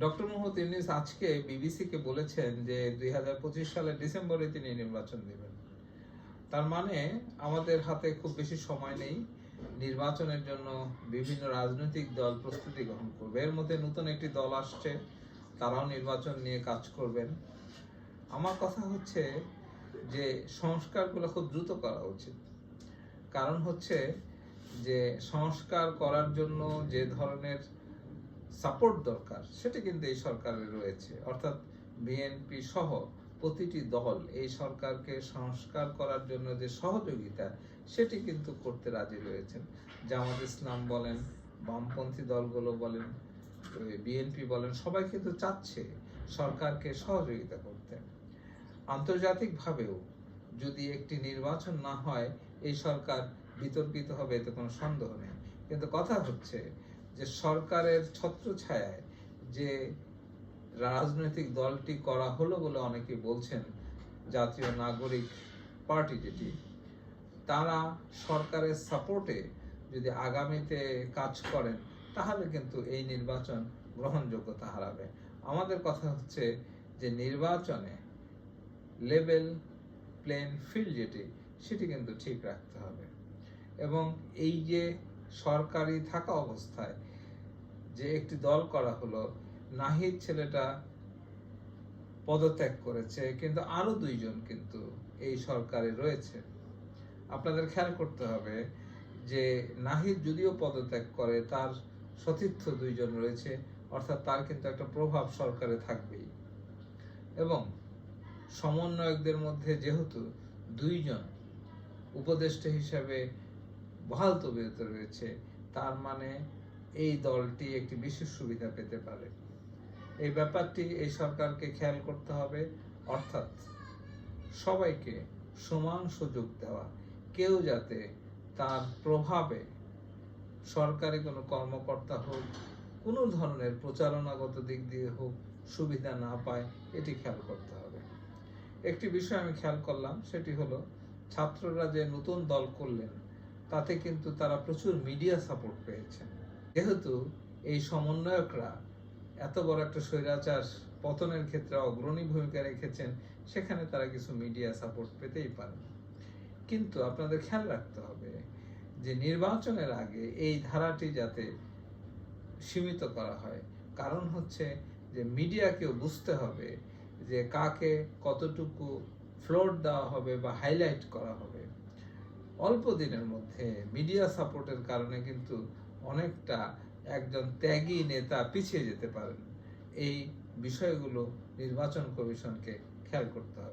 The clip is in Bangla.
ডক্টর মোহাম্মদ ইউনিস আজকে বিবিসিকে বলেছেন যে দুই সালের ডিসেম্বরে তিনি নির্বাচন দেবেন। তার মানে আমাদের হাতে খুব বেশি সময় নেই। নির্বাচনের জন্য বিভিন্ন রাজনৈতিক দল প্রস্তুতি গ্রহণ করবে। এর মধ্যে নতুন একটি দল আসছে, তারাও নির্বাচন নিয়ে কাজ করবেন। আমার কথা হচ্ছে যে সংস্কারগুলো খুব দ্রুত করা উচিত। কারণ হচ্ছে যে সংস্কার করার জন্য যে ধরনের সাপোর্ট দরকার, সেটা কিন্তু এই সরকারের রয়েছে। অর্থাৎ বিএনপি সহ প্রতিটি দল এই সরকারকে সংস্কার করার জন্য যে সহযোগিতা, সেটি কিন্তু করতে রাজি রয়েছেন। জামাত ইসলাম বলেন, বামপন্থী দলগুলো বলেন বিএনপি বলেন, সবাই কিন্তু চাচ্ছে সরকারকে সহযোগিতা করতে। আন্তর্জাতিকভাবেও যদি একটি নির্বাচন না হয়, এই সরকার বিতর্কিত হবে এতে কোনো সন্দেহ নেই। কিন্তু কথা হচ্ছে যে সরকারের ছত্রছায়ায় যে রাজনৈতিক দলটি করা হলো বলে অনেকে বলছেন, জাতীয় নাগরিক পার্টি যেটি, তারা সরকারের সাপোর্টে যদি আগামীতে কাজ করেন, তাহলে কিন্তু এই নির্বাচন গ্রহণযোগ্যতা হারাবে। আমাদের কথা হচ্ছে যে নির্বাচনে লেভেল প্লেন ফিল্ড যেটি, সেটি কিন্তু ঠিক রাখতে হবে। এবং এই যে সরকারি থাকা অবস্থায় যে একটি দল করা হলো, নাহিদ ছেলেটা পদত্যাগ করেছে, কিন্তু আরও দুইজন কিন্তু এই সরকারে রয়েছে। আপনাদের খেয়াল করতে হবে যে নাহিদ যদিও পদত্যাগ করে, তার সতীর্থ দুইজন রয়েছে, অর্থাৎ তার কিন্তু একটা প্রভাব সরকারে থাকবেই। এবং সমন্বয়কদের মধ্যে যেহেতু দুইজন উপদেষ্টা হিসাবে বহাল রয়েছে, তার মানে এই দলটি একটি বিশেষ সুবিধা পেতে পারে। এই ব্যাপারটি এই সরকারকে খেয়াল করতে হবে, অর্থাৎ সবাইকে সমান সুযোগ দেওয়া। কেউ যাতে তার প্রভাবে সরকারি কোনো কর্মকর্তা হোক, কোনো ধরনের প্রচারণাগত দিক দিয়ে হোক সুবিধা না পায়, এটি খেয়াল করতে হবে। একটি বিষয় আমি খেয়াল করলাম, সেটি হলো, ছাত্ররা যে নতুন দল করলেন তাতে কিন্তু তারা প্রচুর মিডিয়া সাপোর্ট পেয়েছেন যেহেতু এই সমন্বয়করা এত বড় একটা স্বৈরাচার পতনের ক্ষেত্রে অগ্রণী ভূমিকা রেখেছেন, সেখানে তারা কিছু মিডিয়া সাপোর্ট পেতেই পারেন। কিন্তু আপনাদের খেয়াল রাখতে হবে যে নির্বাচনের আগে এই ধারাটি যাতে সীমিত করা হয়, কারণ হচ্ছে যে মিডিয়াকেও বুঝতে হবে যে কাকে কতটুকু ফ্লোর দেওয়া হবে বা হাইলাইট করা হবে। অল্প দিনের মধ্যে মিডিয়া সাপোর্টের কারণে কিন্তু অনেকটা একজন ত্যাগী নেতা পিছিয়ে যেতে পারেন। এই বিষয়গুলো নির্বাচন কমিশনকে খেয়াল করতে হবে।